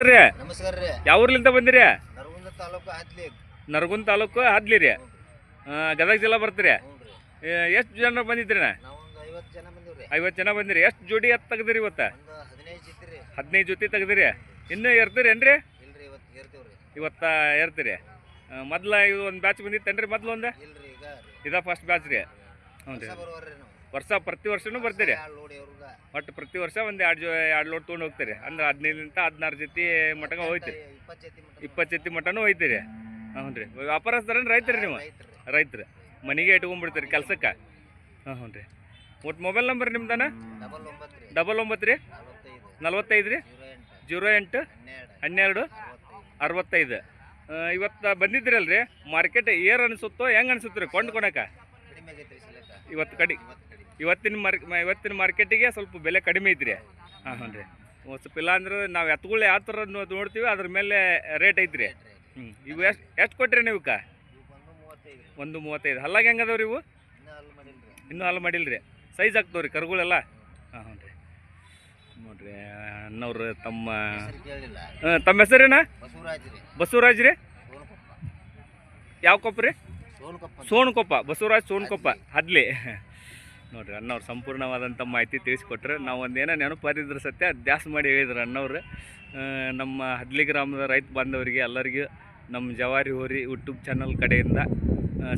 ರೀ ನಮಸ್ಕಾರ ರೀ ಯಾವ ಊರ್ಲಿಂದ ಬಂದಿರಿ? ನರಗುಂದ ತಾಲೂಕು ಹದ್ಲಿ ನರಗುಂದ ತಾಲೂಕು ಹದ್ಲಿ ರೀ ಗದಗ ಜಿಲ್ಲಾ ಬರ್ತೀರಿ? ಎಷ್ಟು ಜನ ಬಂದಿದ್ರಿ ನಾ ಐವತ್ತು ಜನ ಬಂದಿವ್ರಿ. ಐವತ್ತು ಜನ ಬಂದಿರಿ. ಎಷ್ಟು ಜೋಡಿ ಎತ್ತು ತೆಗ್ದಿರಿ ಇವತ್ತು? ಹದಿನೈದು ಜೊತೆ ತೆಗ್ದಿರಿ. ಇನ್ನೂ ಇರ್ತೀರೇನ್ರಿ ಇಲ್ರಿ ಇವತ್ತು ಏರ್ತೀವ್ರಿ. ಇವತ್ತ ಇರ್ತೀರಿ ಮೊದ್ಲ ಇದು ಒಂದು ಬ್ಯಾಚ್ ಬಂದಿತ್ತೇನ್ರಿ ಮೊದ್ಲು ಒಂದು? ಇಲ್ರಿ ಈಗ ಇದ ಫಸ್ಟ್ ಬ್ಯಾಚ್ ರೀ. ಹ್ಞೂ ರೀ ವರ್ಷ ಪ್ರತಿ ವರ್ಷನೂ ಬರ್ತೀರಿ? ಒಟ್ಟು ಪ್ರತಿ ವರ್ಷ ಒಂದು ಎರಡು ಜೋ, ಎರಡು ಲೋಡ್ ತೊಗೊಂಡು ಹೋಗ್ತೀರಿ? ಅಂದ್ರೆ ಹದಿನೈದರಿಂದ ಹದಿನಾರು ಜೊತೆ ಮಟಗ ಹೋಯ್ತೀರಿ? ಇಪ್ಪತ್ತು ಜೊತೆ ಮಟ್ಟನೂ ಹೋಯ್ತೀರಿ? ಹ್ಞೂ ರೀ. ವ್ಯಾಪಾರಸ್ಥರೇನು ರೈತರಿ ನೀವು? ರೈತ್ರಿ. ಮನೆಗೆ ಇಟ್ಕೊಂಡ್ಬಿಡ್ತೀರಿ ಕೆಲ್ಸಕ್ಕೆ? ಹಾಂ ಹ್ಞೂ ರೀ. ಒಟ್ಟು ಮೊಬೈಲ್ ನಂಬರ್ ನಿಮ್ದನ? ಡಬಲ್ ಒಂಬತ್ತು ರೀ. ನಲವತ್ತೈದು ರೀ. ಜೀರೋ ಎಂಟು, ಹನ್ನೆರಡು, ಅರವತ್ತೈದು. ಇವತ್ತು ಬಂದಿದ್ರಲ್ರಿ? ಮಾರ್ಕೆಟ್ ಏರ್ ಅನಿಸುತ್ತೋ, ಹೆಂಗೆ ಅನಿಸುತ್ತೆ ರೀ? ಕೊಂಡ್ಕೊಳಕ ಕಡಿಮೆ ಆಗೈತೆ ರೀ ಸಲಕ ಇವತ್ತು ಕಡಿ. ಇವತ್ತಿನ ಮಾರ್ ಇವತ್ತಿನ ಮಾರ್ಕೆಟಿಗೆ ಸ್ವಲ್ಪ ಬೆಲೆ ಕಡಿಮೆ ಐತ್ರಿ ಹಾಂ ಹ್ಞೂ ರೀ. ಒಂದು ಸ್ವಲ್ಪ ಇಲ್ಲ ಅಂದ್ರೆ ನಾವು ಎತ್ತುಗಳು ಯಾವ ಥರ ನೋಡ್ತೀವಿ ಅದ್ರ ಮೇಲೆ ರೇಟ್ ಐತ್ರಿ. ಹ್ಞೂ ಇವು ಎಷ್ಟು ಎಷ್ಟು ಕೊಟ್ರಿ ನೀವು ಇವ್ಕ? ಇವು ಬಂದು ಮೂವತ್ತೈದು ಒಂದು ಮೂವತ್ತೈದು. ಹಲ್ಲಾಗ ಹೆಂಗೆ ಅದಾವ್ರಿ ಇವು? ಇನ್ನೂ ಹಲ್ಲು ಮಾಡಿಲ್ಲ ರೀ ಸೈಜ್ ಆಗ್ತಾವ್ರಿ ಕರುಗಳೆಲ್ಲ? ಹಾಂ ಹ್ಞೂ ರೀ. ನೋಡ್ರಿ ಅಣ್ಣವ್ರು ತಮ್ಮ ತಮ್ಮ ಹೆಸರೇನ? ಬಸವರಾಜ್ ರೀ. ಬಸವರಾಜ್ ರೀ ಸೋನಕೊಪ್ಪ ಯಾವ ಕೊಪ್ಪ ರೀ. ಸೋನ್ಕೊಪ್ಪ ಬಸವರಾಜ್ ಸೋನ್ಕೊಪ್ಪ ಹದ್ಲಿ. ನೋಡ್ರಿ ಅಣ್ಣವ್ರು ಸಂಪೂರ್ಣವಾದಂಥ ಮಾಹಿತಿ ತಿಳಿಸ್ಕೊಟ್ರೆ. ನಾವು ಒಂದೇನೋ ನೆನಪರಿದ್ರೆ ಸತ್ಯ ದ್ಯಾಸ್ ಮಾಡಿ ಹೇಳಿದ್ರು ಅಣ್ಣವ್ರು. ನಮ್ಮ ಹದ್ಲಿ ಗ್ರಾಮದ ರೈತ ಬಾಂಧವರಿಗೆ ಎಲ್ಲರಿಗೂ ನಮ್ಮ ಜವಾರಿ ಹೋರಿ ಯೂಟ್ಯೂಬ್ ಚಾನಲ್ ಕಡೆಯಿಂದ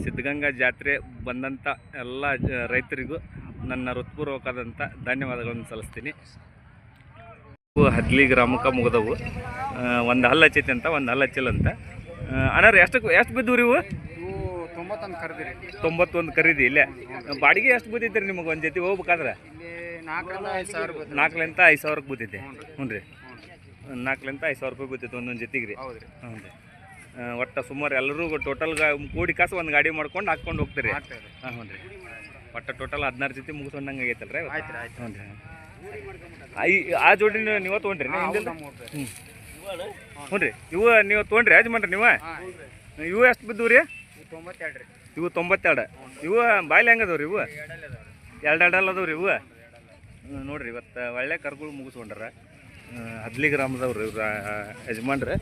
ಸಿದ್ಧಗಂಗಾ ಜಾತ್ರೆ ಬಂದಂಥ ಎಲ್ಲ ರೈತರಿಗೂ ನನ್ನ ಹೃತ್ಪೂರ್ವಕವಾದಂಥ ಧನ್ಯವಾದಗಳನ್ನು ಸಲ್ಲಿಸ್ತೀನಿ. ಹದ್ಲಿ ಗ್ರಾಮಕ್ಕೆ ಮುಗಿದವು. ಒಂದು ಹಲ್ಲು ಹಚ್ಚೈತೆ ಅಂತ, ಒಂದು ಹಲ್ಲು ಅಂತ. ಅಣ್ಣಾರು ಎಷ್ಟು ಎಷ್ಟು ಬಿದ್ದವು ರೀ ಇವು? ತೊಂಬತ್ತೊಂದು ಕರೆದಿರಿ. ತೊಂಬತ್ತೊಂದು ಖರೀದಿ ಇಲ್ಲೇ? ಬಾಡಿಗೆ ಎಷ್ಟು ಬೂತೈತೆ ರೀ ನಿಮಗೆ ಒಂದು ಜೊತೆ ಹೋಗ್ಬೇಕಾದ್ರೆ? ನಾಲ್ಕಲಿಂದ ನಾಲ್ಕರಿಂದ ಐದು ಸಾವಿರ ನಾಲ್ಕರಿಂದ ಐದು ಸಾವಿರಕ್ಕೆ ಬೂತೈತೆ ಹ್ಞೂ ರೀ. ನಾಲ್ಕಲಿಂದ ಐದು ಸಾವಿರ ರೂಪಾಯಿ ಬೂತೈತೆ ಒಂದೊಂದು ಜೊತೆಗೆ. ರೀ ಹೌದು ರೀ. ಹ್ಞೂ ರೀ. ಒಟ್ಟು ಸುಮಾರು ಎಲ್ಲರೂ ಟೋಟಲ್ ಗಾ ಕೂಡಿ ಕಾಸು ಒಂದು ಗಾಡಿ ಮಾಡ್ಕೊಂಡು ಹಾಕ್ಕೊಂಡು ಹೋಗ್ತೀರಿ. ಹಾಂ ಹ್ಞೂ ರೀ. ಒಟ್ಟು ಟೋಟಲ್ ಹದಿನಾರು ಜೊತೆ ಮುಗಿಸ್ಕೊಂಡಂಗೆ ಆಗೈತಲ್ಲ ರೀ ಆಯ್ತು ಹ್ಞೂ ರೀ ಐ ಆ ಜೋಡಿ ನೀವು ತೊಗೊಂಡ್ರಿ ಹ್ಞೂ. ಹ್ಞೂ ರೀ. ಇವು ನೀವು ತೊಗೊಂಡ್ರಿ ಯಜಮಾನ್ರಿ ನೀವು? ಇವು ಎಷ್ಟು ಬಿದ್ದು ರೀ ಇವು ತೊಂಬತ್ತೆರಡು. ಇವು ಬಾಯ್ಲಿ ಹೆಂಗದವ್ ರೀ ಇವು? ಎರಡು ಎರಡಲ್ಲ ಅದಾವ ರೀ ಇವು ನೋಡಿರಿ ಇವತ್ತು ಒಳ್ಳೆ ಕರ್ಗಳು ಮುಗಿಸ್ಕೊಂಡ್ರ. ಹದ್ಲಿ ಗ್ರಾಮದವ್ರು ಇವ್ರ ಯಜಮಾನ್ರು.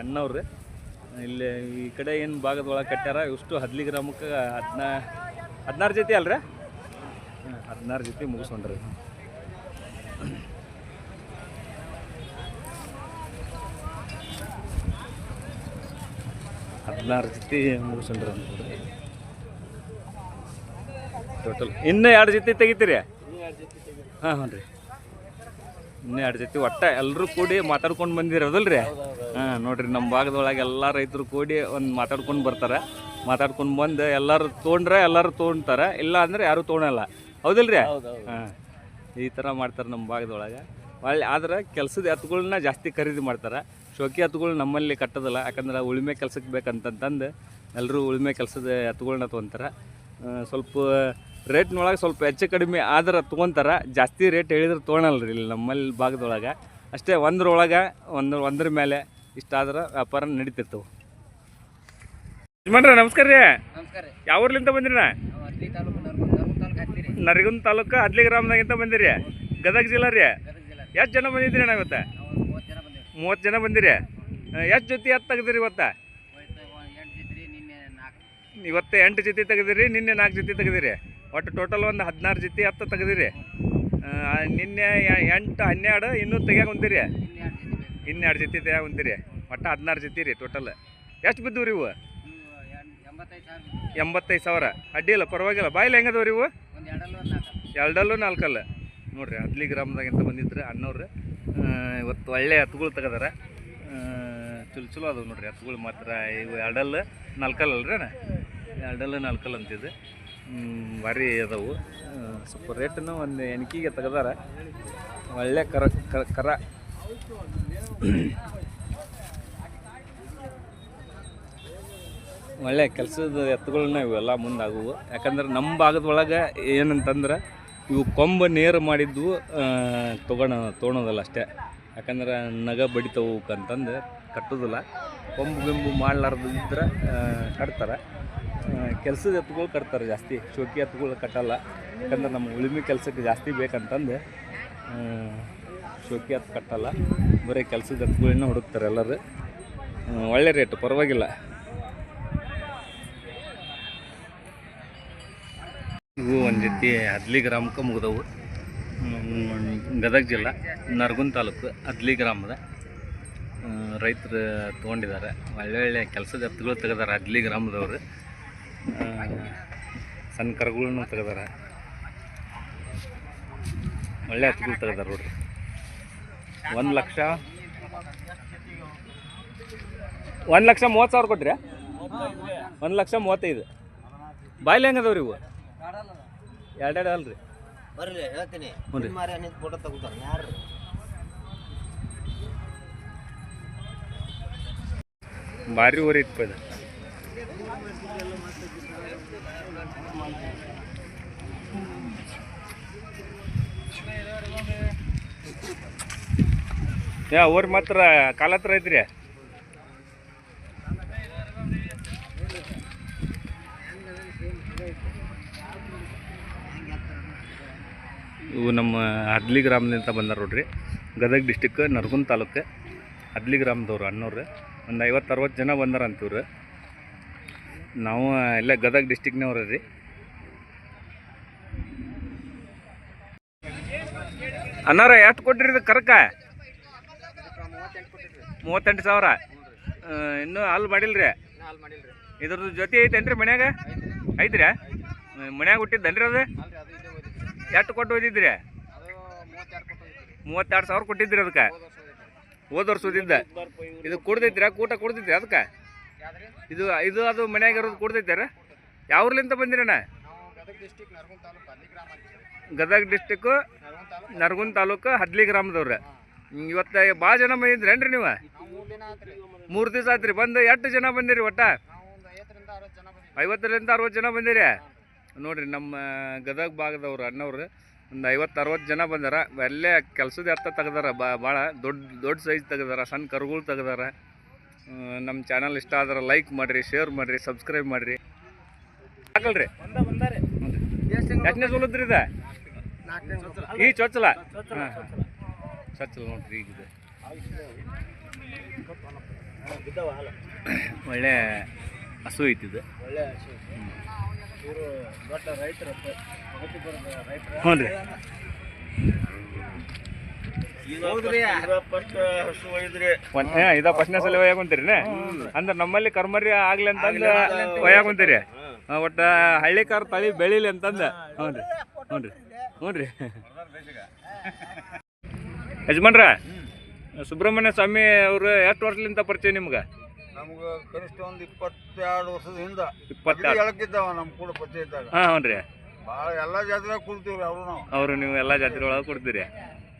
ಅಣ್ಣವ್ರು. ಇಲ್ಲಿ ಈ ಕಡೆ ಏನು ಭಾಗದೊಳಗೆ ಕಟ್ಟ್ಯಾರ? ಇಷ್ಟು ಹದ್ಲಿ ಗ್ರಾಮಕ್ಕೆ ಹದಿನಾ, ಹದಿನಾರು ಜೊತೆ ಅಲ್ರಿ? ಹದಿನಾರು ಜೊತೆ ಮುಗಿಸ್ಕೊಂಡ್ರಿ. ಹದಿನಾರು ಜೊತೆ ಮುಗಿಸ್ಕೊಂಡ್ರಿ. ಟೋಟಲ್ ಇನ್ನೂ ಎರಡು ಜೊತೆ ತೆಗಿತೀರಿ? ಹಾಂ ಹ್ಞೂ ರೀ. ಇನ್ನೂ ಎರಡು ಜೊತೆ ಒಟ್ಟು ಎಲ್ಲರೂ ಕೂಡಿ ಮಾತಾಡ್ಕೊಂಡು ಬಂದಿರೋದಲ್ಲ ರೀ ಹಾಂ ನೋಡಿರಿ ನಮ್ಮ ಭಾಗದೊಳಗೆ ಎಲ್ಲ ರೈತರು ಕೂಡಿ ಒಂದು ಮಾತಾಡ್ಕೊಂಡು ಬರ್ತಾರೆ. ಮಾತಾಡ್ಕೊಂಡು ಬಂದು ಎಲ್ಲರೂ ತೊಗೊಂಡ್ರೆ ಎಲ್ಲರೂ ತೊಗೊಳ್ತಾರೆ ಇಲ್ಲ ಅಂದ್ರೆ ಯಾರೂ ತೊಗೊಳಲ್ಲ. ಹೌದಿಲ್ಲ ರೀ ಹಾಂ. ಈ ಥರ ಮಾಡ್ತಾರೆ ನಮ್ಮ ಭಾಗದೊಳಗೆ. ಒಳ್ಳೆ ಆದ್ರೆ ಕೆಲಸದ ಎತ್ತುಗಳನ್ನ ಜಾಸ್ತಿ ಖರೀದಿ ಮಾಡ್ತಾರೆ. ಶೋಕಿ ಎತ್ತುಗಳು ನಮ್ಮಲ್ಲಿ ಕಟ್ಟೋದಿಲ್ಲ ಯಾಕಂದ್ರೆ ಉಳುಮೆ ಕೆಲಸಕ್ಕೆ ಬೇಕಂತಂತಂದು ಎಲ್ಲರೂ ಉಳುಮೆ ಕೆಲಸದ ಎತ್ತುಗಳನ್ನ ತೊಗೊತಾರೆ. ಸ್ವಲ್ಪ ರೇಟ್ನೊಳಗೆ ಸ್ವಲ್ಪ ಹೆಚ್ಚು ಕಡಿಮೆ ಆದ್ರೆ ತೊಗೊತಾರೆ. ಜಾಸ್ತಿ ರೇಟ್ ಹೇಳಿದ್ರೆ ತೊಗೊಳಲ್ಲ ರೀ ಇಲ್ಲಿ ನಮ್ಮಲ್ಲಿ ಭಾಗದೊಳಗೆ. ಅಷ್ಟೇ ಒಂದ್ರೊಳಗೆ ಒಂದು ಒಂದ್ರ ಮೇಲೆ ಇಷ್ಟಾದ್ರೆ ವ್ಯಾಪಾರ ನಡೀತಿರ್ತವೆ. ಯಜಮಾನ್ರ ನಮಸ್ಕಾರ ರೀ. ಯಾವ ಊರ್ಲಿಂದ ಬಂದಿರಿ ನರ್ಗುಂದ ತಾಲೂಕು ಹದ್ಲಿ ಗ್ರಾಮದಾಗಿಂತ ಬಂದಿರಿ. ಗದಗ ಜಿಲ್ಲಾ ರೀ. ಎಷ್ಟು ಜನ ಬಂದಿದ್ರಿ ಇವತ್ತು? ಮೂವತ್ತು ಜನ ಬಂದಿರಿ. ಎಷ್ಟು ಜೊತೆ ಎತ್ತು ತೆಗ್ದಿರಿ ಇವತ್ತು? ಇವತ್ತು ಎಂಟು ಜೊತೆ ತೆಗೆದಿರಿ ನಿನ್ನೆ ನಾಲ್ಕು ಜೊತೆ ತೆಗೆದಿರಿ. ಒಟ್ಟು ಟೋಟಲ್ ಒಂದು ಹದಿನಾರು ಜೊತೆ ಹತ್ತು ತೆಗೆದಿರಿ. ನಿನ್ನೆ ಎಂಟು ಹನ್ನೆರಡು ಇನ್ನೂ ತೆಗಿಯಾಕ ಹೊಂದಿರಿ. ನಿನ್ನೆ ಎರಡು ಚಿತ್ರಿ ಬೇಕು ಇನ್ನು ಎರಡು ಜೊತೆ ತೆಗಿಯಾಕ ಹೊಂದಿರಿ. ಒಟ್ಟು ಹದಿನಾರು ಜೊತೆ ರೀ ಟೋಟಲ್ ಎಷ್ಟು ಬಿದ್ದವು ರೀ ಇವು? ಎಂಬತ್ತೈದು ಸಾವಿರ. ಅಡ್ಡಿ ಇಲ್ಲ ಪರವಾಗಿಲ್ಲ. ಬಾಯಿಲ್ ಹೆಂಗೆ ರೀ ಇವು ಎರಡಲ್ಲ ನಾಲ್ಕಲ್ಲ. ನೋಡ್ರಿ ಹದ್ಲಿ ಗ್ರಾಮದಾಗಿಂತ ಬಂದಿದ್ರು ಅಣ್ಣವ್ರು ಆ, ಇವತ್ತು ಒಳ್ಳೆ ಹತ್ತುಗಳು ತೆಗದಾರ. ಚಲೋ ಚಲೋ ಅದಾವೆ ನೋಡ್ರಿ ಹತ್ತುಗಳು ಮಾತ್ರ. ಇವು ಎರಡಲ್ಲ ನಾಲ್ಕಲ್ಲ ಅಲ್ರಿ ಅಣ್ಣ? ಎರಡಲ್ಲ ನಾಲ್ಕಲ್ಲ ಅಂತಿದ್ದು ಭಾರಿ ಅದಾವು. ಸ್ವಲ್ಪ ರೇಟನ್ನು ಒಂದು ಎಣ್ಕಿಗೆ ತೆಗೆದಾರ. ಒಳ್ಳೆ ಕರ ಕರ ಕರ. ಒಳ್ಳೆ ಕೆಲಸದ ಎತ್ತುಗಳನ್ನ ಇವೆಲ್ಲ ಮುಂದಾಗುವು. ಯಾಕಂದ್ರೆ ನಮ್ಮ ಭಾಗದೊಳಗೆ ಏನಂತಂದ್ರೆ ಇವು ಕೊಂಬ ನೇರ ಮಾಡಿದ್ದು ತೊಗೊಳ ತೊಗೊಳೋದಲ್ಲ ಅಷ್ಟೇ. ಯಾಕಂದ್ರೆ ನಗ ಬಡಿತಾವು ಅಂತಂದು ಕಟ್ಟೋದಿಲ್ಲ. ಕೊಂಬು ಗಿಂಬು ಮಾಡಲಾರ್ದು ಕಟ್ತಾರೆ. ಕೆಲಸದ ಎತ್ತುಗಳು ಕಟ್ತಾರೆ ಜಾಸ್ತಿ. ಶೋಕಿ ಎತ್ತುಗಳು ಕಟ್ಟಲ್ಲ. ಯಾಕಂದ್ರೆ ನಮ್ಮ ಉಳುಮೆ ಕೆಲಸಕ್ಕೆ ಜಾಸ್ತಿ ಬೇಕಂತಂದು ಶೋಕಿ ಎತ್ತು ಕಟ್ಟಲ್ಲ. ಬರೀ ಕೆಲಸದ ಎತ್ತುಗಳನ್ನ ಹುಡುಕ್ತಾರೆ ಎಲ್ಲರೂ. ಒಳ್ಳೆ ರೇಟ್, ಪರವಾಗಿಲ್ಲ. ಇವು ಒಂದು ಜೊತೆ ಹದ್ಲಿ ಗ್ರಾಮಕ್ಕೆ ಮುಗಿದವು. ಗದಗ ಜಿಲ್ಲಾ, ನರಗುಂದ ತಾಲೂಕು ಹದ್ಲಿ ಗ್ರಾಮದ ರೈತರು ತೊಗೊಂಡಿದ್ದಾರೆ ಒಳ್ಳೆ ಒಳ್ಳೆ ಕೆಲಸದ ಎತ್ತುಗಳು ತೆಗೆದಾರೆ, ಹದ್ಲಿ ಗ್ರಾಮದವರು ಸಣ್ಣ ಕರುಗಳನ್ನು ತೆಗೆದಾರೆ. ಒಳ್ಳೆ ಎತ್ತುಗಳು ತೆಗೆದಾರೆ ನೋಡ್ರಿ. ಒಂದು ಲಕ್ಷ ಒಂದು ಲಕ್ಷ ಮೂವತ್ತು ಸಾವಿರ ಕೊಟ್ರಿ? ಒಂದು ಲಕ್ಷ ಮೂವತ್ತೈದು. ಬಾಯ್ಲಿ ಹೆಂಗದವ್ರಿ ಇವು? ಎರಡೆರಡು ಅಲ್ರಿ. ಬರ್ರಿ ಹೇಳ್ತೀನಿ. ಹ್ಞೂ ರೀ. ಮಾರಿ ಫೋಟೋ ತಗೋತಾರೆ ಯಾರು ಭಾರಿ ಊರಿ ಇತ್ತು ಇದು ಯಾ ಊರ್ ಮಾತ್ರ ಕಾಲ ಹತ್ರ ಐತ್ರಿ ಇವು ನಮ್ಮ ಹದ್ಲಿ ಗ್ರಾಮದಿಂದ ಬಂದಾರ ನೋಡ್ರಿ. ಗದಗ ಡಿಸ್ಟಿಕ್ ನರಗುಂದ ತಾಲೂಕು ಹದ್ಲಿ ಗ್ರಾಮದವ್ರು ಅಣ್ಣವ್ರು. ಒಂದು ಐವತ್ತು ಅರವತ್ತು ಜನ ಬಂದಾರ ಅಂತಿವ್ರು ನಾವು ಎಲ್ಲ ಗದಗ ಡಿಸ್ಟಿಕ್ನವ್ರ ರೀ. ಅನ್ನಾರ ಎಷ್ಟು ಕೊಟ್ಟಿರಿ ಇದು ಕರಕ? ಮೂವತ್ತೆಂಟು ಸಾವಿರ. ಇನ್ನೂ ಹಾಲ್ ಮಾಡಿಲ್ರಿ? ಇದ್ರದ್ದು ಜೊತೆ ಐತೇನ್ರಿ ಮನ್ಯಾಗ? ಐತ್ರಿ? ಮನ್ಯಾಗ ಹುಟ್ಟಿದ್ದೇನ್ರಿ ಅದು ಅಲ್ರಿ ಅದು ಇದೆ ಹೋಯ್ತು ಎಷ್ಟು ಕೊಟ್ಟು ಓದಿದ್ರಿ ಮೂವತ್ತೆರಡು ಸಾವಿರ ಕೊಟ್ಟಿದ್ರಿ ಅದಕ್ಕೆ? ಹೋದ ವರ್ಷ ಇದು ಕುಡ್ದೈತ್ರಿ ಕೂಟ ಕುಡ್ದೈತ್ರಿ ಅದಕ್ಕೆ? ಇದು ಇದು ಅದು ಮನ್ಯಾಗ ಇರೋದು ಕುಡ್ದೈತಾರ? ಯಾವ್ರಲಿಂದ ಬಂದಿರಣ್ಣ ಗದಗ ಡಿಸ್ಟಿಕ್ಕು ನರಗುಂದ ತಾಲೂಕು ಹದ್ಲಿ ಗ್ರಾಮದವ್ರ. ಇವತ್ತು ಭಾಳ ಜನ ಬಂದಿದ್ರೇನ್ರಿ ನೀವು? ಮೂರು ದಿವಸ ಆತ್ರಿ, ಬಂದು ಎಷ್ಟು ಜನ ಬಂದಿರಿ ಒಟ್ಟ? ಐವತ್ತರಿಂದ ಅರವತ್ತು ಜನ ಬಂದಿರಿ. ನೋಡ್ರಿ ನಮ್ಮ ಗದಗ ಭಾಗದವ್ರು ಅಣ್ಣವ್ರು ಒಂದು ಐವತ್ತು ಅರವತ್ತು ಜನ ಬಂದಾರ. ಎಲ್ಲೇ ಕೆಲಸದ ಅರ್ಥ ತೆಗ್ದಾರ. ಬಾ ಭಾಳ ದೊಡ್ಡ ದೊಡ್ಡ ಸೈಜ್ ತೆಗ್ದಾರ, ಸಣ್ಣ ಕರುಗಳು ತೆಗ್ದಾರ. ನಮ್ಮ ಚಾನಲ್ ಇಷ್ಟ ಆದ್ರೆ ಲೈಕ್ ಮಾಡಿರಿ ಶೇರ್ ಮಾಡಿರಿ ಸಬ್ಸ್ಕ್ರೈಬ್ ಮಾಡಿರಿ. ಹಾಕಲ್ರಿ? ಎಷ್ಟನೇ ಸೋಲದ್ರಿ ಇದು? ಈ ಚೊಚ್ಚಲ? ಚೊಚ್ಚಲ ನೋಡ್ರಿ ಒಳ್ಳೆ ಹಸು ಐತಿದು ಒಳ್ಳೆ ಇವರು ದೊಡ್ಡ ರೈತರು ಹ್ಞೂ ರೀ. ಇದ ಫಸ್ಟ್ನೇ ಸಲ ಅಂದ್ರೆ ನಮ್ಮಲ್ಲಿ ಕರ್ಮರಿ ಆಗ್ಲಿ ಅಂತಂದ ಒಯ್ಯಾಕ ಕುಂತೀರಿ ಹಾ, ಒಟ್ಟ ಹಳ್ಳಿ ಕಾರ್ ತಳಿ ಬೆಳಿಲಿ ಅಂತಂದ. ಹ್ಞೂ ರೀ. ಹ್ಞೂ ರೀ. ಹ್ಞೂ ರೀ. ಯಜಮಾನ್ರ ಸುಬ್ರಹ್ಮಣ್ಯ ಸ್ವಾಮಿ ಅವರು ಎಷ್ಟು ವರ್ಷಲಿಂದ ಪರಿಚಯ ನಿಮ್ಗೆ? ನಮ್ಗ ಕನಿಷ್ಠ ಒಂದು ಇಪ್ಪತ್ತೆರಡು ವರ್ಷದ ಹಿಂದ ಇಪ್ಪತ್ತೆರಡು. ನಮ್ಮ ನಮ್ ಕೂಡ ಪರಿಚಯ ಇದ್ದಾಗ ಹಾಂ ಹ್ಞೂ ರೀ ಭಾಳ ಎಲ್ಲಾ ಜಾತ್ರೆ ಕುಲ್ತೀವ್ರಿ ಅವರು ನಾವು. ಅವರು ನೀವು ಎಲ್ಲ ಜಾತ್ರೆ ಒಳಗೆ ಕೊಡ್ತೀರಿ.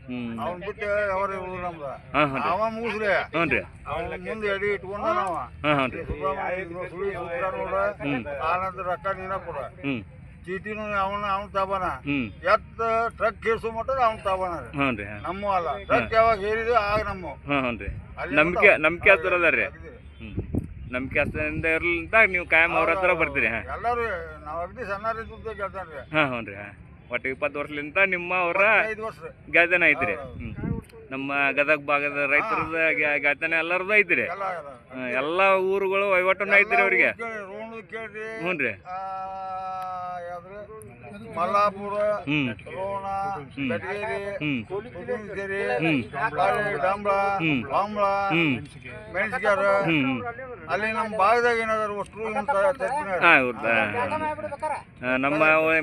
ಹ್ಞೂ ಅವ್ನ್ ಬಿಟ್ಟು ಅವ್ರ ಇವ್ರು ನಮ್ದ. ಹಾಂ ಹ್ಞೂ ಅವ ಮುಗಿಸ್ರಿ. ಹ್ಞೂ ರೀ ಅವ್ನ ಮುಂದೆ ಎಡಿ ಇಟ್ಕೊಂಡ ನಾವ. ಹಾಂ ಹ್ಞೂ ರೀ ಸುಬ್ರಹ್ಮಣ್ಯ ಸುಳಿ ಸೂತ್ರ ನೋಡ ಆನಂತರ ರೊಕ್ಕ ನೀನ ಕೊಡ ಹ್ಞೂ ಚೀಟಿನೂ ಅವನ ಅವ್ನ ತಾಬಾನ. ಎತ್ತ ಟ್ರಕ್ ಕೇಳಿಸೋ ಮಟ್ಟ ಅವ್ನ ತಾಬಾನ ಹ್ಞೂ ರೀ ನಮ್ಮ ಅಲ್ಲ. ಟ್ರಕ್ ಯಾವಾಗ ಹೇರಿದೆ ಆಗ ನಮ್ಮ. ಹಾಂ ಹ್ಞೂ ರೀ ನಂಬಿಕೆ ನಂಬಿಕೆ ಹತ್ರ ಅದ ರೀ. ಹ್ಞೂ ನಂಬಿಕೆ ಹತ್ರದಿಂದ ಇರ್ಲಿಂತ ನೀವು ಕಾಯಂ ಅವ್ರ ಹತ್ರ ಬರ್ತೀರಿ ಹಾಂ. ಎಲ್ಲಾರು ನಾವ್ ಅಗದಿ ಸಣ್ಣಾರಿ ದುಡ್ಡು ಕೇಳ್ತಾನ್ರಿ. ಹಾಂ ಹ್ಞೂ ರೀ ಹಾಂ. ಒಟ್ಟು ಇಪ್ಪತ್ತು ವರ್ಷಲಿಂದ ನಿಮ್ಮ ಅವರ ಐದು ವರ್ಷ. ರೀ ಗೆಳೆತನ ಐತ್ರಿ ಹ್ಞೂ ನಮ್ಮ ಗದಗ ಭಾಗದ ರೈತರದ ಗೆಳೆತನ ಎಲ್ಲರದ್ದು ಐತ್ರಿ. ಎಲ್ಲ ಊರುಗಳು ವಹಿವಾಟನ್ನು ಐತ್ರಿ ಅವರಿಗೆ. ಹ್ಞೂ ರೀ ಮಲ್ಲಾಪುರ ರೋಣ ಬೆಟಗೇರಿ ಡಾಂಬ್ಳ ಬಾಂಬ್ಳ ಮೆಣಸಿಗಾರ. ಅಲ್ಲಿ ನಮ್ಮ ಭಾಗದಾಗ ಏನಾದ್ರು ಅಷ್ಟು ನಮ್ಮ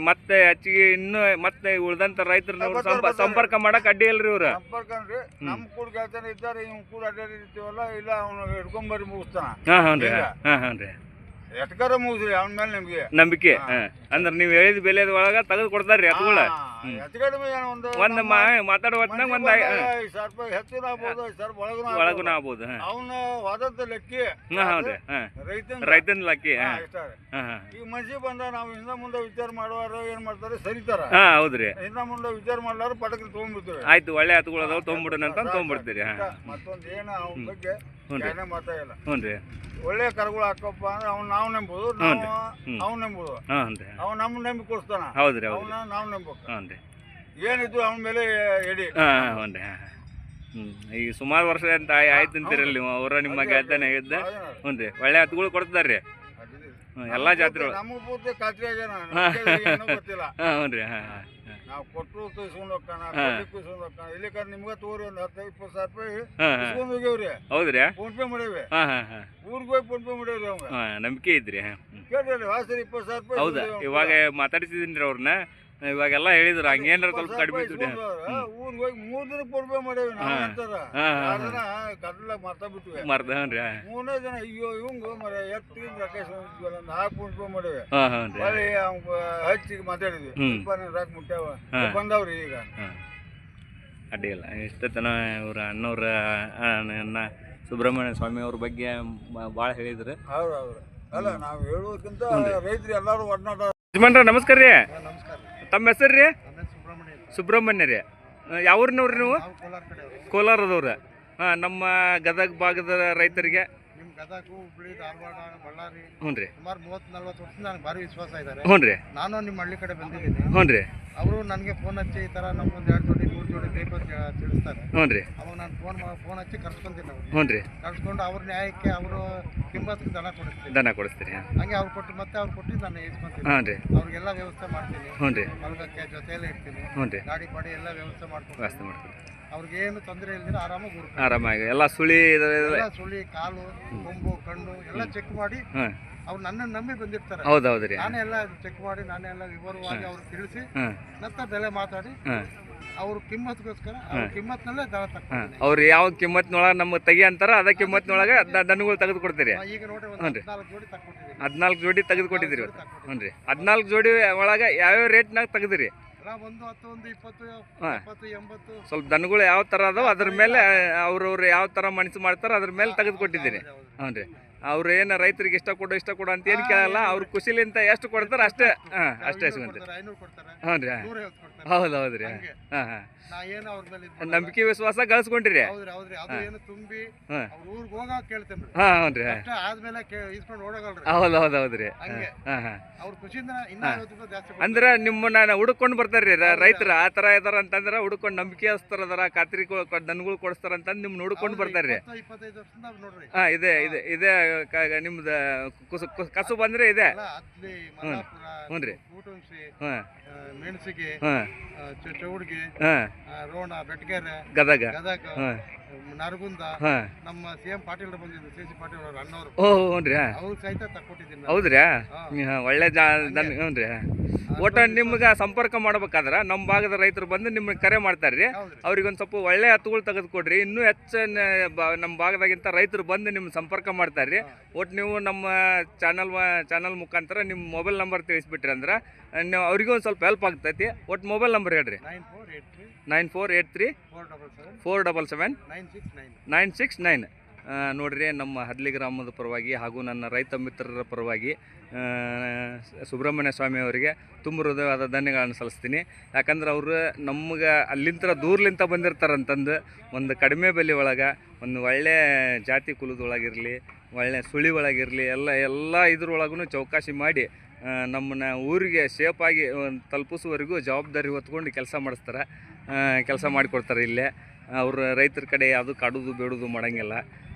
ಮತ್ತೆ ಹೆಚ್ಚಿಗೆ ಇನ್ನು ಮತ್ತೆ ಉಳ್ದಂತ ರೈತರ ಸಂಪ ಸಂಪರ್ಕ ಮಾಡಕ್ ಅಡ್ಡಿ ಇಲ್ರಿ ಇವ್ರ. ಸಂಪರ್ಕ ಅಂದ್ರೆ ನಮ್ ಕೂಡ ಗೆಳತನ ಇದ್ದಾರೆ ಇವ್ ಕೂಡ ಅಡ್ಡಾಡಿರ್ತೀವಲ್ಲ ಇಲ್ಲ ಅವ್ನು ಹಿಡ್ಕೊಂಬರಿ ಮುಗಿಸ್ತಾನ. ಹಾ ಹಾ ರೀ ಹಾ ಹಾಂ ರೀ ಎಟ್ಕಾರ ಮುಗಿಸ್ರಿ ಅವನ ಮೇಲೆ ನಿಮ್ಗೆ ನಂಬಿಕೆ ಅಂದ್ರ ನೀವು ಹೇಳಿದ ಬೆಲೆ ಒಳಗ ತೆಗೆದು ಕೊಡ್ತಾರ್ರಿ ಎತ್ತುಗಳ ಎತ್ಕಡಿಮೆ ಏನೋ ಒಂದು ಒಂದು ಮಾತಾಡೋ ಹೊತ್ನಾಗ ಒಂದು ಐದು ಸಾವಿರ ರೂಪಾಯಿ ಹೆಚ್ಚು ಆಗ್ಬೋದು ಐದು ಸಾವಿರ ಒಳಗೂ ಒಳಗೂ ಆಗ್ಬೋದು ಅವನ ವಾದದ ಲೆಕ್ಕಿ. ಹಾಂ ಹಾಂ. ರೈತನ ರೈತನ ಲಕ್ಕಿ ಹಾಂ ಈ ಹಾಂ ಬಂದ ನಾವು ಹಿಂದ ಮುಂದೆ ವಿಚಾರ ಮಾಡುವಾರ ಏನ್ ಮಾಡ್ತಾರೆ ಸರಿತಾರ. ಹಾಂ ಹೌದ್ರಿ. ಹಿಂದ ಮುಂದೆ ವಿಚಾರ ಮಾಡ್ಲಾರ ಪಟಕಲ್ ತಗೊಂಡ್ಬಿಡ್ತೇವೆ ಆಯ್ತು ಒಳ್ಳೆ ಹತ್ತುಗಳದಾವ ತೊಗೊಂಬಿಡೋಣ ಅಂತ ತೊಗೊಂಬಿಡ್ತೀರಿ ಹಾಂ. ಮತ್ತೊಂದು ಏನು ಅವನ ಬಗ್ಗೆ ಹ್ಞೂ ರೀ. ಏನೇ ಮಾತಾಡಿಲ್ಲ ಹ್ಞೂ ರೀ. ಒಳ್ಳೆ ಕರುಗಳು ಹಾಕಪ್ಪ ಅಂದ್ರೆ ಅವ್ನು ನಾವು ನಂಬೋದು ನಾವು ಅವ್ನು ನಂಬೋದು. ಹಾಂ ರೀ. ಅವ್ನು ನಮ್ಮ ನಂಬಿ ಕೊಡಿಸ್ತಾನ. ಹೌದ್ರಿ ಅವನ ನಾವು ನಂಬೇಕು ಹ್ಞೂ ರೀ. ಏನಿದ್ರು ಅವನ ಮೇಲೆ ಎಡಿ. ಹಾಂ ಹ್ಞೂ ರೀ ಹಾಂ ಹ್ಞೂ ಈಗ ಸುಮಾರು ವರ್ಷ ಅಂತ ಆಯ್- ಆಯ್ತು ಅಂತೀರಲ್ಲ ನೀವು ಅವರ ನಿಮ್ಮ ಗೆದ್ದನೆ ಗೆದ್ದ ಹ್ಞೂ ರೀ. ಒಳ್ಳೆ ಹತ್ತುಗಳು ಕೊಡ್ತಾರೆ ರೀ ಎಲ್ಲ ಜಾತ್ರೆ ನಮಗೆ ಪೂರ್ತಿ ಖಾತ್ರಿ ಆಗ್ಯಾನ ಹಾ. ಗೊತ್ತಿಲ್ಲ. ಹಾಂ ಹ್ಞೂ ರೀ ಹಾಂ ಹಾಂ. ನಾವು ಕೊಟ್ಟರು ಇಸ್ಕೊಂಡು ಹೋಗ್ತಾನ ನಿಮ್ಗೆ ಒಂದು ಹತ್ತು ಇಪ್ಪತ್ತು ಸಾವಿರ ರೂಪಾಯಿ ಹಾಂ ಹಾಂ. ಇಸ್ಕೊಂಡು ಹೋಗ್ಯಾವ್ರಿ. ಹೌದು ಫೋನ್ ಪೇ ಮಾಡೇವಿ ಹಾಂ ಹಾಂ ಹಾಂ. ಊರಿಗೆ ಹೋಗಿ ಫೋನ್ ಪೇ ಮಾಡೇವ್ರಿ ಅವಂಗ. ಹಾಂ ನಂಬಿಕೆ ಇದ್ರಿ ಹಾಂ. ಕೇಳ್ರಿ ವಾಸರಿ ಇಪ್ಪತ್ತು ಸಾವಿರ ರೂಪಾಯಿ ಹೌದಾ ಇವಾಗ ಮಾತಾಡಿಸಿದ್ರಿ ರೀ ಅವ್ರನ್ನ ಇವಾಗೆಲ್ಲ ಹೇಳಿದ್ರು ಹಂಗೇನಾರ ಸ್ವಲ್ಪ ಕಡಿಮೆ ಇತ್ತು ಊರಿಗೆ ಹೋಗಿ ಮೂರ್ ದಿನ ಪೇ ಮಾಡೇವಿ ಗದ್ದಲ ಮಾತಾ ಬಿಟ್ವಿ. ಮರ್ದ ಹ್ಞೂ ರೀ ಮೂರನೇ ದಿನ ಅಯ್ಯೋ ಇವಂಗ ಮರ ಎತ್ತಿಗೆ ರಾಕೇಶ್ ಒಂದು ಹಾಕಿ ಪೇ ಮಾಡೇವಿ. ಹಾಂ ಹಾಂ ರೀ ಹೊಳ್ಳಿ ಅವ್ಗ ಹಚ್ಚಿ ಮಾತಾಡಿದ್ವಿ. ರಾಕ್ ಮುಟ್ಟ್ಯಾವ. ಬಂದವ್ರಿ ಈಗ. ಅಡ್ಡಿಯಿಲ್ಲ ಅಡ್ಡಿಲ್ಲ ಇಷ್ಟತನ ಇವ್ರ ಅಣ್ಣವ್ರ ಸುಬ್ರಹ್ಮಣ್ಯ ಸ್ವಾಮಿ ಅವ್ರ ಬಗ್ಗೆ ಭಾಳ ಹೇಳಿದ್ರು. ಅಲ್ಲ ನಾವು ಹೇಳೋದಕ್ಕಿಂತ ರೈತರು ಎಲ್ಲರೂ ಒಡನಾಟ ಯಜಮಾನ್ರ ನಮಸ್ಕಾರ ರೀ. ತಮ್ಮ ಹೆಸರು ರೀ? ಸುಬ್ರಹ್ಮಣ್ಯ ರೀ. ಯಾವ್ರನ್ನವ್ರಿ ನೀವು? ಕೋಲಾರದವ್ರ. ಹಾಂ ನಮ್ಮ ಗದಗ ಭಾಗದ ರೈತರಿಗೆ? ನಿಮ್ಮ ಗದಗ ಹುಬ್ಳಿ ಧಾರವಾಡ ಬಳ್ಳಾರಿ ಹ್ಞೂ ರೀ. ಸುಮಾರು ಮೂವತ್ತು ನಲ್ವತ್ತು ವರ್ಷ ನನಗೆ ಭಾರಿ ವಿಶ್ವಾಸ ಇದ್ದಾರೆ. ಹ್ಞೂ ರೀ. ನಾನು ನಿಮ್ಮ ಹಳ್ಳಿ ಕಡೆ ಬಂದಿದ್ದೀನಿ. ಹ್ಞೂ ರೀ. ಅವರು ನನಗೆ ಫೋನ್ ಹಚ್ಚಿ ಈ ಥರ ನಮ್ಗೊಂದು ಎರಡು ಜೋಡಿ ಹೇಳ- ತಿಳಿಸ್ತಾರೆ. ಹ್ಞೂ ರೀ. ಅವಾಗ ನಾನು ಫೋನ್ ಫೋನ್ ಹಚ್ಚಿ ಕರ್ಸ್ಕೊಂತೀನಿ ಅವ್ರು ಹ್ಞೂ ರೀ. ಕರ್ಸ್ಕೊಂಡು ಅವ್ರ ನ್ಯಾಯಕ್ಕೆ ಅವರು ಕಿಮ್ಮತ್ಗೆ ದನ ಕೊಡಿಸ್ತೀನಿ. ದನ ಕೊಡಿಸ್ತೀರಿ ಹಂಗೆ ಅವ್ರು ಕೊಟ್ಟು ಮತ್ತೆ ಅವ್ರು ಕೊಟ್ಟು ನಾನು ಇಸ್ಕೊಂತೀನಿ. ಹಾಂ ರೀ. ಅವ್ರಿಗೆಲ್ಲ ವ್ಯವಸ್ಥೆ ಮಾಡ್ತೀನಿ. ಹ್ಞೂ ರೀ. ಮಲ್ಗಕ್ಕೆ ಜೊತೆಯಲ್ಲೇ ಇರ್ತೀನಿ. ಹ್ಞೂ ರೀ. ಗಾಡಿ ಪಾಡಿ ಎಲ್ಲ ವ್ಯವಸ್ಥೆ ಮಾಡ್ಕೊಂಡು ವ್ಯವಸ್ಥೆ ಮಾಡ್ತೀವಿ ಅವ್ರಿಗೇನು ತೊಂದರೆ ಇಲ್ದಿರ ಆರಾಮಾಗಿ ಊರು ಆರಾಮಾಗಿ ಎಲ್ಲ ಸುಳಿ ಸುಳಿ ಕಾಲು ಕೊಂಬು ಕಣ್ಣು ಎಲ್ಲ ಚೆಕ್ ಮಾಡಿ ಅವ್ರು ನನ್ನನ್ನು ನಂಬಿ ಬಂದಿರ್ತಾರೆ. ಹೌದು ಹೌದ್ರಿ ರೀ. ನಾನೇ ಎಲ್ಲ ಚೆಕ್ ಮಾಡಿ ನಾನೆಲ್ಲ ಎಲ್ಲ ವಿವರವಾಗಿ ಅವ್ರಿಗೆ ತಿಳಿಸಿ ಮತ್ತೆ ನಂತರ ಬೆಲೆ ಮಾತಾಡಿ ಅವ್ರ ಕಿಮ್ಮತ್ಗೋಸ್ಕರ ಅವ್ರ ಕಿಮ್ಮತ್ನಲ್ಲೇ ಹಾಂ. ತಕ್ಕೊಂಡು ಅವ್ರು ಯಾವ ಕಿಮ್ಮತ್ನೊಳಗೆ ನಮಗೆ ತೆಗಿ ಅಂತಾರ ಅದ ಕಿಮ್ಮತ್ನೊಳಗೆ ದನಗಳು ತೆಗೆದು ಕೊಡ್ತೀರಿ ಈಗ ನೋಡಿ ಒಂದು ಹ್ಞೂ ರೀ. ಹದಿನಾಲ್ಕು ಜೋಡಿ ತಕ್ಕೊಟ್ಟಿದ್ದೀನಿ ಹದಿನಾಲ್ಕು ಜೋಡಿ ತೆಗೆದು ಕೊಟ್ಟಿದ್ದೀರಿ. ಹ್ಞೂ ರೀ ಹದಿನಾಲ್ಕು ಜೋಡಿ ಒಳಗೆ ಯಾವ್ಯಾವ ರೇಟ್ನಾಗ ತೆಗೆದಿರಿ? ಎಲ್ಲ ಒಂದು ಹತ್ತು ಒಂದು ಇಪ್ಪತ್ತು ಹಾ. ಎಂಬತ್ತು. ಸ್ವಲ್ಪ ದನಗಳು ಯಾವ ಥರ ಅದಾವ ಅದ್ರ ಮೇಲೆ ಅವ್ರವ್ರು ಯಾವ ಥರ ಮನಸ್ಸು ಮಾಡ್ತಾರ ಅದ್ರ ಮೇಲೆ ತೆಗೆದು ಕೊಟ್ಟಿದ್ದೀರಿ ಹೌದು, ಹೌದು. ಹ್ಞೂ ರೀ ಅವ್ರು ಏನು ರೈತರಿಗೆ ಇಷ್ಟ ಕೊಡು ಇಷ್ಟ ಕೊಡು ಅಂತ ಏನು ಕೇಳಲ್ಲ ಅವ್ರ ಖುಷಿಲಿಂತ ಎಷ್ಟು ಕೊಡ್ತಾರೆ ಅಷ್ಟೇ. ಹಾಂ ಅಷ್ಟೇ ಸಿಗುತ್ತೆ ಹ್ಞೂ ರೀ ಹೌದು ಹೌದು ರೀ ಹಾಂ ಹಾಂ. ನಂಬಿಕೆ ವಿಶ್ವಾಸ ಗಳಿಸ್ಕೊಂಡ್ರಿ. ಹಾಂ. ಹ್ಞೂ ರೀ ಹೌದು ಹೌದು ಹೌದು ರೀ ಹಾಂ ಹಾಂ. ಅಂದ್ರೆ ನಿಮ್ಮನ್ನ ಹುಡುಕೊಂಡು ಬರ್ತಾರ್ರಿ ರ- ರೈತರ. ಆ ಥರ ಇದಾರ ಅಂತಂದ್ರೆ ಹುಡುಕೊಂಡು ನಂಬಿಕೆ ಹಸ್ತಾರ ಅದಾರ ಖಾತ್ರಿ ದನಗಳು ಕೊಡಿಸ್ತಾರ ಅಂತ ನಿಮ್ಮ ಹುಡುಕೊಂಡು ಬರ್ತಾರೆ ರೀ ಹಾಂ ಇದೆ ಇದೆ ಇದೆ ಕ- ನಿಮ್ದು ಕುಸು ಕುಸು- ಕಸು ಬಂದ್ರೆ ಇದೆ. ಅತ್ಲಿ ಮಲ್ಲಾಪುರ ರೀ. ಕೂಟುಂಸಿ ಹಾಂ ಮೆಣಸಿಗೆ ಹಾಂ ಆ, ಚ- ಚೌಡ್ಗಿ ಹಾಂ ಆ, ರೋಣ ಬೆಟ್ಗೆರೆ ಗದಗ. ಗದಗ ಹಾಂ ನರಗುಂದ ಹಾಂ ನಮ್ಮ ಸಿ ಎಂ ಪಾಟೀಲ್ ಬಂದಿದ್ರು ಸಿ ಸಿ ಪಾಟೀಲ್ ಅವ್ರ ಅಣ್ಣವರು. ಓ ಹ್ಞೂ ರೀ ಅವ್ರು ಸಹಿತ ತಕ್ಕೊಟ್ಟಿದ್ದೀನಿ ನಾನು. ಹೌದ್ರಿ ಹಾ. ಹಾಂ. ಒಳ್ಳೆ ಜಾ ದನ ಹ್ಞೂ ರೀ ಒಟ್ಟು ನಿಮ್ಗೆ ಸಂಪರ್ಕ ಮಾಡ್ಬೇಕಾದ್ರೆ ನಮ್ಮ ಭಾಗದ ರೈತರು ಬಂದು ನಿಮ್ಗೆ ಕರೆ ಮಾಡ್ತಾರೆ ರೀ ಅವ್ರಿಗೊಂದು ಅವ್ರಿಗೆ ಒಂದು ಸ್ವಲ್ಪ ಒಳ್ಳೆ ಹತ್ತುಗಳು ತೆಗೆದುಕೊಡ್ರಿ. ಇನ್ನೂ ಹೆಚ್ಚು ನಮ್ಮ ಭಾಗದಾಗಿಂತ ರೈತರು ಬಂದು ನಿಮ್ಮ ಸಂಪರ್ಕ ಮಾಡ್ತಾರೆ ರೀ ಒಟ್ಟು ನೀವು ನಮ್ಮ ಚಾನಲ್ ಚಾನಲ್ ಮುಖಾಂತರ ನಿಮ್ಮ ಮೊಬೈಲ್ ನಂಬರ್ ತಿಳಿಸ್ಬಿಟ್ರಿ ಅಂದ್ರೆ ನೀವು ಅವ್ರಿಗೂ ಒಂದು ಸ್ವಲ್ಪ ಹೆಲ್ಪ್ ಆಗ್ತೈತಿ. ಒಟ್ಟು ಮೊಬೈಲ್ ನಂಬರ್ ಹೇಳ್ರಿ. Nine four eight three. Four double seven. Nine six nine. ನೋಡ್ರಿ ನಮ್ಮ ಹದ್ಲಿ ಗ್ರಾಮದ ಪರವಾಗಿ ಹಾಗೂ ನನ್ನ ರೈತ ಮಿತ್ರರ ಪರವಾಗಿ ಸುಬ್ರಹ್ಮಣ್ಯ ಸ್ವಾಮಿ ಅವರಿಗೆ ತುಂಬ ಹೃದಯವಾದ ಧನ್ಯಗಳನ್ನು ಸಲ್ಲಿಸ್ತೀನಿ. ಯಾಕಂದ್ರೆ ಅವರು ನಮ್ಗೆ ಅಲ್ಲಿಂದ ದೂರ್ಲಿಂತ ಬಂದಿರ್ತಾರಂತಂದು ಒಂದು ಕಡಿಮೆ ಬೆಲೆ ಒಳಗೆ ಒಂದು ಒಳ್ಳೆ ಜಾತಿ ಕುಲದೊಳಗಿರಲಿ, ಒಳ್ಳೆ ಸುಳಿ ಒಳಗಿರಲಿ ಎಲ್ಲ ಎಲ್ಲ ಇದ್ರೊಳಗೂ ಚೌಕಾಸಿ ಮಾಡಿ ನಮ್ಮನ್ನ ಊರಿಗೆ ಸೇಫಾಗಿ ತಲುಪಿಸುವವರೆಗೂ ಜವಾಬ್ದಾರಿ ಹೊತ್ಕೊಂಡು ಕೆಲಸ ಮಾಡಿಸ್ತಾರೆ. ಕೆಲಸ ಮಾಡಿಕೊಡ್ತಾರೆ ಇಲ್ಲೇ. ಅವ್ರು ರೈತರ ಕಡೆ ಯಾವುದು ಕಾಡೋದು ಬೇಡೋದು ಮಾಡೋಂಗಿಲ್ಲ.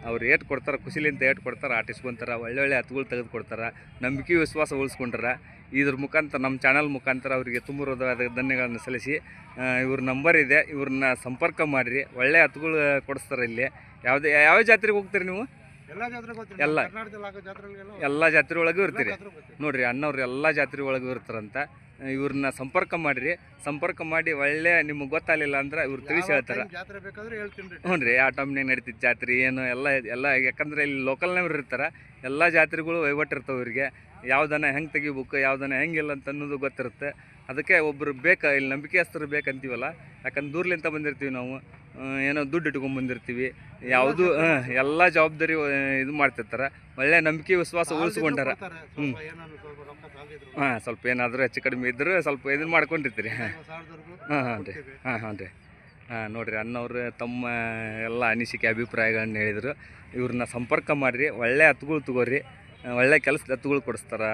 ಅವ್ರು ಏಟ್ ಕೊಡ್ತಾರೆ ಖುಷಿಲಿಂದ ಏಟ್ ಕೊಡ್ತಾರೆ ಆಟಿಸ್ಕೊಂತಾರೆ ಒಳ್ಳೆ ಒಳ್ಳೆ ಹತ್ತುಗಳು ತೆಗೆದು ಕೊಡ್ತಾರೆ ನಂಬಿಕೆ ವಿಶ್ವಾಸ ಉಳಿಸ್ಕೊಂಡ್ರೆ. ಇದ್ರ ಮುಖಾಂತರ ನಮ್ಮ ಚಾನಲ್ ಮುಖಾಂತರ ಅವರಿಗೆ ತುಂಬ ಧನ್ಯಗಳನ್ನು ಸಲ್ಲಿಸಿ ಇವ್ರ ನಂಬರ್ ಇದೆ ಇವ್ರನ್ನ ಸಂಪರ್ಕ ಮಾಡಿರಿ. ಒಳ್ಳೆ ಹತ್ತುಗಳು ಕೊಡಿಸ್ತಾರೆ ಇಲ್ಲಿ. ಯಾವುದೇ ಯಾವ ಜಾತ್ರೆಗೆ ಹೋಗ್ತೀರಿ ನೀವು? ಎಲ್ಲ ಎಲ್ಲ. ಜಾತ್ರೆ ಒಳಗೂ ಇರ್ತೀರಿ. ನೋಡ್ರಿ ಅಣ್ಣವ್ರು ಎಲ್ಲ ಜಾತ್ರೆ ಒಳಗೂ ಇರ್ತಾರಂತ. ಇವ್ರನ್ನ ಸಂಪರ್ಕ ಮಾಡಿರಿ. ಸಂಪರ್ಕ ಮಾಡಿ ಒಳ್ಳೆ ನಿಮಗೆ ಗೊತ್ತಾಗಲಿಲ್ಲ ಅಂದ್ರೆ ಇವ್ರು ತಿಳಿಸಿ ಹೇಳ್ತಾರೆ. ಹ್ಞೂ ರೀ. ಆ ಟೈಮ್ನಾಗ ನಡೀತಿತ್ತು ಜಾತ್ರೆ ಏನು ಎಲ್ಲ ಎಲ್ಲ ಯಾಕಂದ್ರೆ ಇಲ್ಲಿ ಲೋಕಲ್ನವ್ರು ಇರ್ತಾರೆ ಎಲ್ಲ ಜಾತ್ರೆಗಳು ವಹಿವಾಟು ಇರ್ತಾವೆ ಇವ್ರಿಗೆ. ಯಾವ್ದನ್ನ ಹೆಂಗೆ ತೆಗಿಬೇಕು ಯಾವ್ದನ್ನ ಹೆಂಗಿಲ್ಲ ಅಂತ ಅನ್ನೋದು ಗೊತ್ತಿರುತ್ತೆ. ಅದಕ್ಕೆ ಒಬ್ಬರು ಬೇಕಾ ಇಲ್ಲಿ ನಂಬಿಕೆಸ್ತರು ಬೇಕಂತೀವಲ್ಲ ಯಾಕಂದ್ರೆ ದೂರ್ಲಿಂತ ಬಂದಿರ್ತೀವಿ ನಾವು. ಏನೋ ದುಡ್ಡು ಇಟ್ಕೊಂಡು ಬಂದಿರ್ತೀವಿ. ಯಾವುದು ಎಲ್ಲ ಜವಾಬ್ದಾರಿ ಇದು ಮಾಡ್ತಿರ್ತಾರೆ. ಒಳ್ಳೆ ನಂಬಿಕೆ ವಿಶ್ವಾಸ ಉಳಿಸ್ಕೊಂಡಾರ. ಹ್ಞೂ ಹಾಂ ಸ್ವಲ್ಪ ಏನಾದರೂ ಹೆಚ್ಚು ಕಡಿಮೆ ಇದ್ದರೆ ಸ್ವಲ್ಪ ಇದನ್ನು ಮಾಡ್ಕೊಂಡಿರ್ತೀರಿ. ಹಾಂ. ಹಾಂ ಹಾಂ ರೀ. ಹಾಂ ಹಾಂ ರೀ ಹಾಂ ನೋಡಿರಿ ಅಣ್ಣವ್ರು ತಮ್ಮ ಎಲ್ಲ ಅನಿಸಿಕೆ ಅಭಿಪ್ರಾಯಗಳನ್ನ ಹೇಳಿದರು. ಇವ್ರನ್ನ ಸಂಪರ್ಕ ಮಾಡಿರಿ ಒಳ್ಳೆ ಹತ್ಗಳು ತಗೋರಿ. ಒಳ್ಳೆ ಕೆಲಸದ ಎತ್ತುಗಳು ಕೊಡಿಸ್ತಾರೆ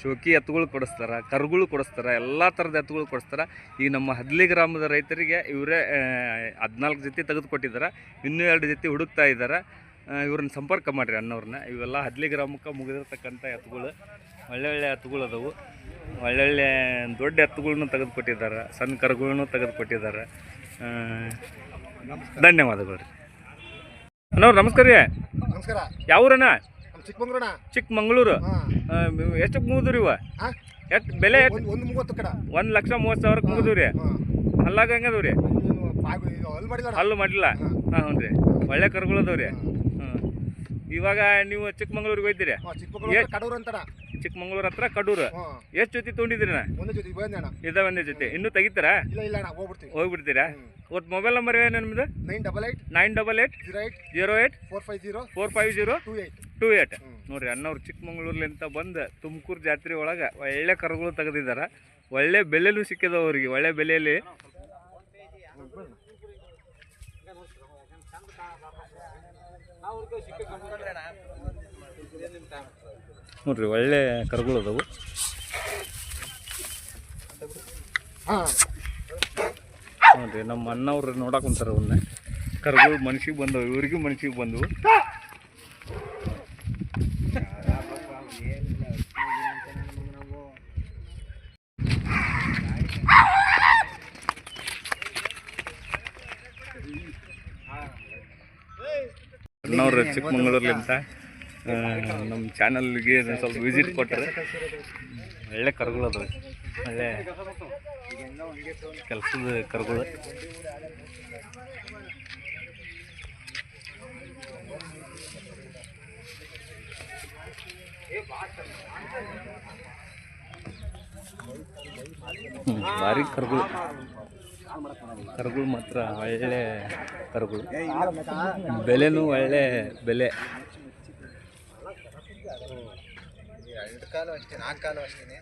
ಶೋಕಿ ಎತ್ತುಗಳು ಕೊಡಿಸ್ತಾರೆ ಕರುಗಳು ಕೊಡಿಸ್ತಾರೆ ಎಲ್ಲ ಥರದ ಎತ್ತುಗಳು ಕೊಡಿಸ್ತಾರೆ. ಈಗ ನಮ್ಮ ಹದ್ಲಿ ಗ್ರಾಮದ ರೈತರಿಗೆ ಇವರೇ ಹದಿನಾಲ್ಕು ಜೊತೆ ತೆಗೆದುಕೊಟ್ಟಿದ್ದಾರೆ ಇನ್ನೂ ಎರಡು ಜೊತೆ ಹುಡುಕ್ತಾ ಇದ್ದಾರೆ ಇವ್ರನ್ನ ಸಂಪರ್ಕ ಮಾಡಿರಿ ಅನ್ನೋರನ್ನ ಇವೆಲ್ಲ ಹದ್ಲಿ ಗ್ರಾಮಕ್ಕೆ ಮುಗಿದಿರ್ತಕ್ಕಂಥ ಎತ್ತುಗಳು. ಒಳ್ಳೆ ಒಳ್ಳೆ ಎತ್ತುಗಳು ಅದಾವು. ಒಳ್ಳೊಳ್ಳೆ ದೊಡ್ಡ ಎತ್ತುಗಳನ್ನು ತೆಗೆದುಕೊಟ್ಟಿದ್ದಾರೆ ಸಣ್ಣ ಕರುಗಳನ್ನು ತೆಗೆದುಕೊಟ್ಟಿದ್ದಾರೆ ಧನ್ಯವಾದಗಳು ರೀ. ಅಣ್ಣವ್ರು ನಮಸ್ಕಾರ ರೀ. ನಮಸ್ಕಾರ. ಯಾವ್ರಣ್ಣ? ನಮ್ಮ ಚಿಕ್ಕಮಂಗ್ಳೂರಣ ಚಿಕ್ಕಮಂಗ್ಳೂರು ಎಷ್ಟಕ್ಕೆ ಎಷ್ಟು ಮುಗಿದ್ರಿ ಇವ? ಎಷ್ಟು ಬೆಲೆ ಒಂದು ಒಂದು ಮೂವತ್ತು ಕಡ. ಒಂದು ಲಕ್ಷ ಮೂವತ್ತು ಸಾವಿರಕ್ಕೆ ಮುಗಿದ್ರಿ? ಹಲ್ಲಾಗ ಹೆಂಗದವ್ ರೀ ಹಲ್ಲು ಮಾಡಿಲ್ಲ ಹಾಂ. ಹ್ಞೂ ರೀ. ಒಳ್ಳೆ ಕರುಗಳು ಅದಾವ ರೀ ಹ್ಞೂ ಇವಾಗ ನೀವು ಚಿಕ್ಕಮಂಗ್ಳೂರಿಗೆ ಹೋಯ್ತೀರಿ? ಚಿಕ್ಕಮಂಗ್ಳೂರು ಕಡೂರು ಅಂತಾರ. ಚಿಕ್ಕಮಂಗ್ಳೂರು ಹತ್ರ ಕಡೂರು. ಎಷ್ಟು ಜೊತೆ ತೊಗೊಂಡಿದ್ದೀರಿ ನಾ ಇದ ಒಂದೇ ಜೊತೆ. ಇನ್ನೂ ತೆಗಿತಾರ? ಹೋಗ್ಬಿಡ್ತೀರಾ? ಒಟ್ಟು ಮೊಬೈಲ್ ನಂಬರ್ ಏನು ನಿಮ್ದು? Nine double eight nine double eight zero eight zero eight four five zero four five zero two eight two eight ನೋಡಿರಿ ಅಣ್ಣವ್ರು ಚಿಕ್ಕಮಂಗ್ಳೂರ್ಲಿಂತ ಬಂದು ತುಮಕೂರು ಜಾತ್ರೆ ಒಳಗೆ ಒಳ್ಳೆ ಕರುಗಳು ತೆಗೆದಿದ್ದಾರೆ ಒಳ್ಳೆ ಬೆಲೆಲೂ ಸಿಕ್ಕಿದಾವ ಅವ್ರಿಗೆ. ಒಳ್ಳೆ ಬೆಲೆಯಲ್ಲಿ ನೋಡ್ರಿ ಒಳ್ಳೆ ಕರುಗಳು ಅದಾವು. ನೋಡ್ರಿ ನಮ್ಮ ಅಣ್ಣವ್ರು ನೋಡಕ್ ಕುಂತಾರೆ ಅವನ್ನ ಕರ್ಗಳು ಮನ್ಸಿಗೆ ಬಂದವು ಇವ್ರಿಗೂ ಮನ್ಸಿಗೆ ಬಂದವು. ಚಿಕ್ಕಮಂಗ್ಳೂರ್ಲಿಂತ ನಮ್ಮ ಚಾನಲ್ಗೆ ಸ್ವಲ್ಪ ವಿಸಿಟ್ ಕೊಟ್ಟರೆ ಒಳ್ಳೆ ಕರುಗಳು ಅದಾವೆ. ಒಳ್ಳೆ ಕೆಲಸದ ಕರುಗಳು. ಭಾರಿ ಕರುಗಳು. ಕರುಗಳು ಮಾತ್ರ ಒಳ್ಳೆ ಕರುಗಳು. ಬೆಲೆನೂ ಒಳ್ಳೆ ಬೆಲೆ. ಎರಡು ಕಾಲು ಅಷ್ಟೇ ನಾಲ್ಕು ಕಾಲು ಅಷ್ಟೇ